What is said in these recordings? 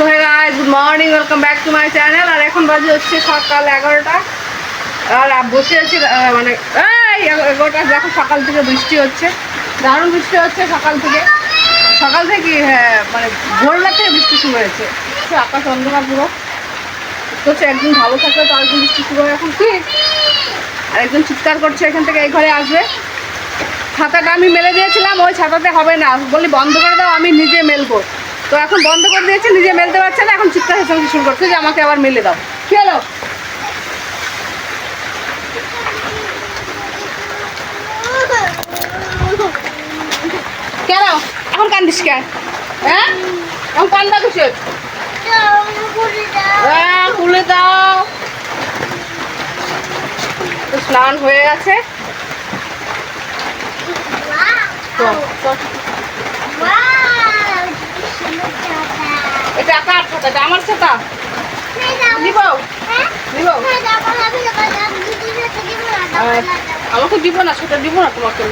তো hey guys good morning welcome back to my channel আর এখন বাজে হচ্ছে সকাল এগারোটা। আর বসে আছি মানে এই, এগারোটা, দেখো সকাল থেকে বৃষ্টি হচ্ছে। দারুণ বৃষ্টি হচ্ছে সকাল থেকে। সকাল থেকে হ্যাঁ মানে ভোরবেলা থেকে বৃষ্টি শুরু হয়েছে। আকাশ অন্ধকার পুরো। তো হচ্ছে একদিন ভালো থাকলে তো আরেকদিন বৃষ্টি শুরু হয় এখন। কি আর একজন চিৎকার করছে, এখান থেকে এই ঘরে আসবে। ছাতাটা আমি মেলে দিয়েছিলাম, ওই ছাতাতে হবে না। বলি বন্ধ করে দাও, আমি নিজে মেলবো। তো এখন বন্ধ করে দিয়েছে নিজে মেলতে পারছে না এখন চিৎকার চেঁচামেচি শুরু করছে। যে আমাকে আবার মেলে দাও। কি হলো? কেন? এখন কান্দিস কেন হ্যাঁ? এখন কান্দা কিসে হ্যাঁ খুলে দাও। স্নান হয়ে গেছে। চল, চল। এটা আমার ছাতা আমাকে দিব না, সেটা দিব না তোমাকে।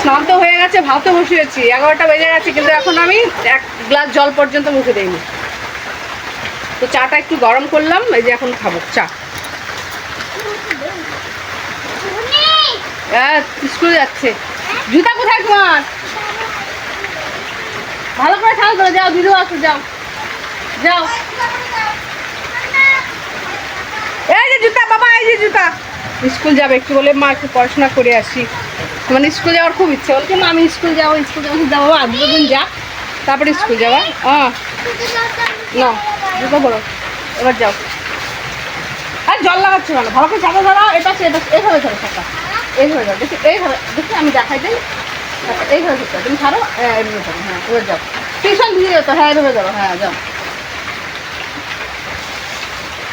স্নান তো হয়ে গেছে ভাতও বসিয়েছি এগারোটা বেজে গেছে, কিন্তু এখন আমি এক গ্লাস জল পর্যন্ত মুখে দিইনি। তো চাটা একটু গরম করলাম, এই যে এখন খাব, চা। হ্যাঁ স্কুলে যাচ্ছে। জুতা কোথায় তোমার? ভালো করে খেয়াল করে যাও দিদিও আসো, যাও। যাও। এই যে জুতা, বাবা, এই যে জুতা। স্কুল যাবে একটু বলে, মা একটু পড়াশোনা করে আসি। মানে স্কুল যাওয়ার খুব ইচ্ছে বলছে মা আমি স্কুল যাব স্কুল যাব যাব আর দুদিন যা। তারপরে স্কুল যাবা। হ্যাঁ না, জুতো পড়ো এবার যাও। আর জল লাগাচ্ছ কেন? ভালো করে চাপা ধরো এটা এটা এইভাবে ধরো চাপা এইভাবে ধরো, দেখি, এইভাবে, দেখি, আমি দেখাই দিই। এইভাবে ধরতে তুমি ছাড়ো হ্যাঁ এইভাবে ধরো হ্যাঁ এবার যাও। টিউশন দিয়ে যেত হ্যাঁ এইভাবে ধরো হ্যাঁ যাও।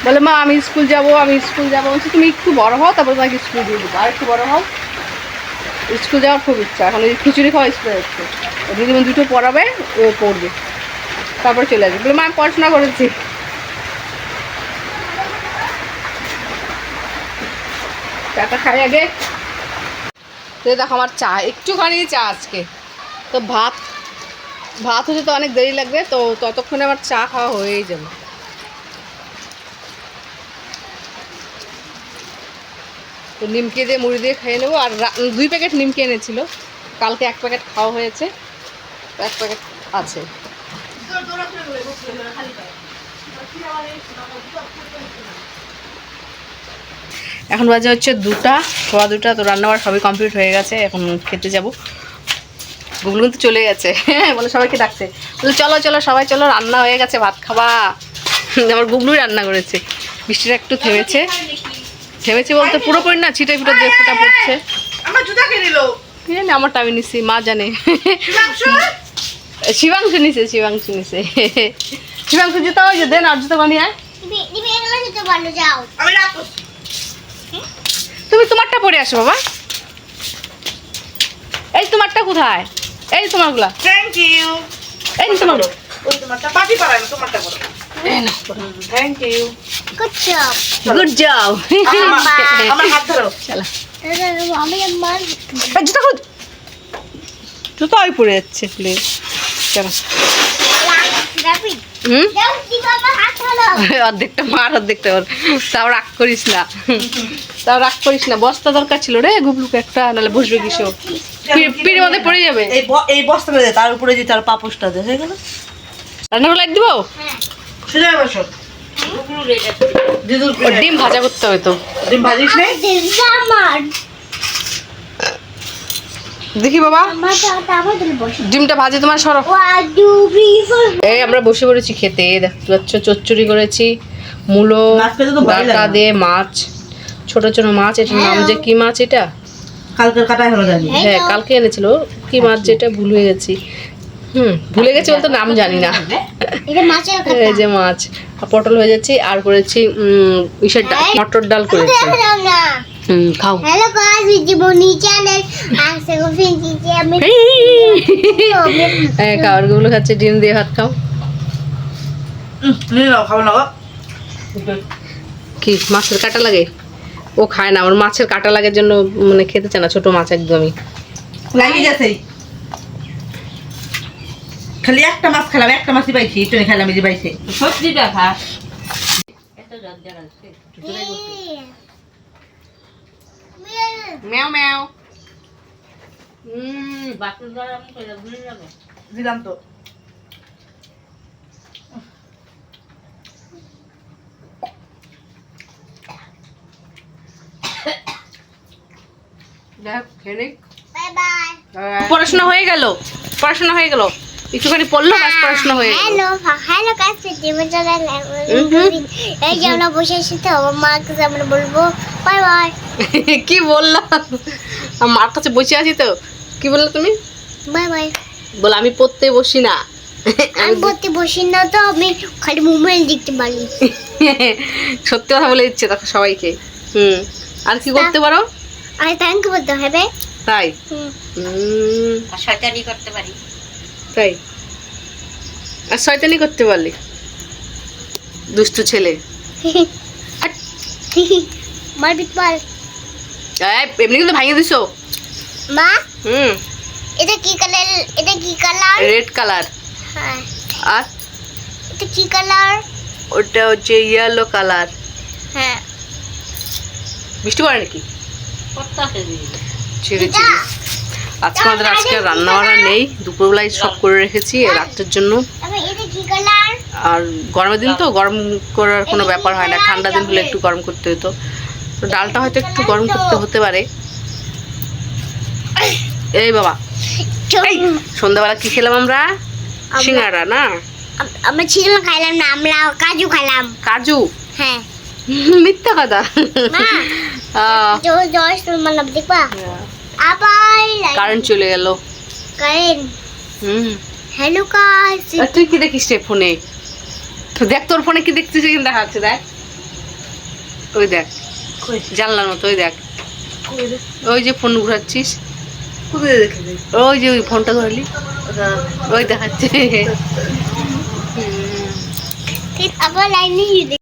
বলে, মা, আমি স্কুল যাব, আমি স্কুল যাব। বলছি, তুমি একটু বড় হও, তারপর তোমাকে স্কুল দিয়ে দেবো। আর একটু বড় হও। স্কুল যাওয়ার খুব ইচ্ছা। এখন ওই খিচুড়ি খাওয়া স্কুলে যাচ্ছে। ও দিদিমণি দুটো পড়াবে, ও পড়বে। তারপরে চলে আসবে। বলে, মা, আমি পড়াশোনা করেছি। চাটা খাই আগে। তো দেখো, আমার চা, একটুখানি চা আজকে। তো ভাত ভাত হতে তো অনেক দেরি লাগবে, তো ততক্ষণে আমার চা খাওয়া হয়েই যাবে। তো নিমকে দিয়ে মুড়ি দিয়ে খেয়ে নেব। আর দুই প্যাকেট নিমকে এনেছিল। কালকে এক প্যাকেট খাওয়া হয়েছে। এক প্যাকেট আছে। এখন বাজে হচ্ছে দুটা, সোয়া দুটা, তো রান্নাবার সবই কমপ্লিট হয়ে গেছে। এখন খেতে যাব। গুগল কিন্তু চলে গেছে। হ্যাঁ বলে সবাইকে ডাকছে। বলে, চলো চলো, সবাই চলো, রান্না হয়ে গেছে, ভাত খাবা। আমার গুগলুই রান্না করেছে। বৃষ্টিটা একটু থেমেছে। থেমেছে বলতে পুরোপুরি না ছিটে ফুটো দিয়ে ফোটা পড়ছে। আমার জুতা কে নিল? কি জানি আমারটা আমি নিছি মা জানে। শিবাংশু? নিছে শিবাংশু নিছে। শিবাংশু জুতা ওই যে দেন আর জুতা বানিয়ে আয়। তুমি তোমারটা পরে আসো বাবা। এই তোমারটা কোথায়? এই তোমারগুলা। থ্যাংক ইউ এই তোমার ওই তোমারটা পাটি পাড়ায় না তোমারটা করো থ্যাংক ইউ গুড জব আমার হাত ধরো। চলা। জুতা খুঁজ জুতো ওই পড়ে যাচ্ছে প্লিজ চলো। অর্ধেকটা মার অর্ধেকটা ওর। তাও রাগ করিস না। তাও রাগ করিস না। বস্তা দরকার ছিল রে গুবলুকে একটা নাহলে বসবে কিসো পিড়ির মধ্যে পড়ে যাবে। এই ব- এই বস্তাটা দে তার উপরে যে তার পাপোশটা দে হয়ে গেল? রান্না করে লাইট দিব? সোজা বসো ডিম ভাজা করতে হবে তো? ডিম ভাজিস দেখি বাবা। ডিমটা ভাজে তোমার সরো। এই আমরা বসে পড়েছি খেতে। দেখতে পাচ্ছ চচ্চড়ি করেছি। মূলো ডাটা দিয়ে মাছ। ছোট ছোট মাছ এটার নাম যে কি মাছ এটা? কালকের কাটাই হলো জানি। হ্যাঁ কালকে এনেছিল। কি মাছ যেটা ভুল হয়ে গেছি। হুম ভুলে গেছি বলতে নাম জানি না। এই যে মাছ আর পটল হয়ে যাচ্ছে আর করেছি ইসের ডাল মটর ডাল করেছি। হুম খাও. আমি খাবারগুলো খাচ্ছে ডিম দিয়ে ভাত খাও। না কি মাছের কাটা লাগে? ও খায় না ওর মাছের কাটা লাগার জন্য মানে খেতে চায় না ছোট মাছ একদমই। লাগিয়ে খালি একটা মাছ খেলাম একটা মাছই পাইছি একটু খেলাম এই যে পাইছে। দেখা হুম বাকি দিলাম তো। Bye bye. আহ, পড়াশোনা হয়ে গেল পড়াশোনা হয়ে গেল। একটুখানি পড়ল বাস পড়াশোনা হয়ে হ্যালো হ্যালো কাজ জীবন চলে এই যে আমরা বসে আছি তো আমার মার কাছে আমরা বলব বাই বাই কি বললাম? আমার মার কাছে বসে আছি তো কি বললে তুমি? বাই বাই বল আমি পড়তে বসি না। আমি পড়তে বসি না তো আমি খালি মোবাইল দেখতে পারি। সত্যি কথা বলে দিচ্ছে দেখো সবাইকে। হুম। আর কি করতে পারো? আর থ্যাংক ইউ বলতে হবে। তাই? হুম। শয়তানি করতে পারি। তাই? আর শয়তানি করতে পারলি? দুষ্টু ছেলে। মার বিট বল এমনি কিন্তু ভাঙিয়ে দিছো। মা? হুম। এটা কি কালার? এটা কি কালার? Red colour. হ্যাঁ। আর? এটা কি কালার? ওটা হচ্ছে ইয়েলো কালার। হ্যাঁ। বৃষ্টি পড়ে নাকি? ছেড়ে ছেড়ে আজকে আমাদের আজকে রান্না বান্না নেই। দুপুরবেলায় সব করে রেখেছি রাত্রের জন্য। আর গরমের দিন তো গরম করার কোনো ব্যাপার হয় না ঠান্ডা দিন হলে একটু গরম করতে হতো। তো ডালটা হয়তো একটু গরম করতে হতে পারে। এই বাবা সন্ধ্যাবেলা কি খেলাম আমরা? সিঙ্গারা না? আমরা চিকেন খাইলাম না আমরা কাজু খাইলাম। কাজু? হ্যাঁ। মিথ্যা কথা। মা আহ, জোর জোর শুনলাম দেখবা। আবার কারেন্ট চলে গেল। কারেন্ট হুম। হ্যালো গাইস তুই কি দেখিস রে ফোনে? তো দেখ তোর ফোনে কি দেখছিস কিন্তু দেখা দেখ। ওই দেখ জানলার মতো ওই দেখ। ওই যে ফোন ঘুরাচ্ছিস। কোথায় দেখে ওই যে ওই ফোনটা ধরলি। ওই দেখাচ্ছে। আবার লাইনে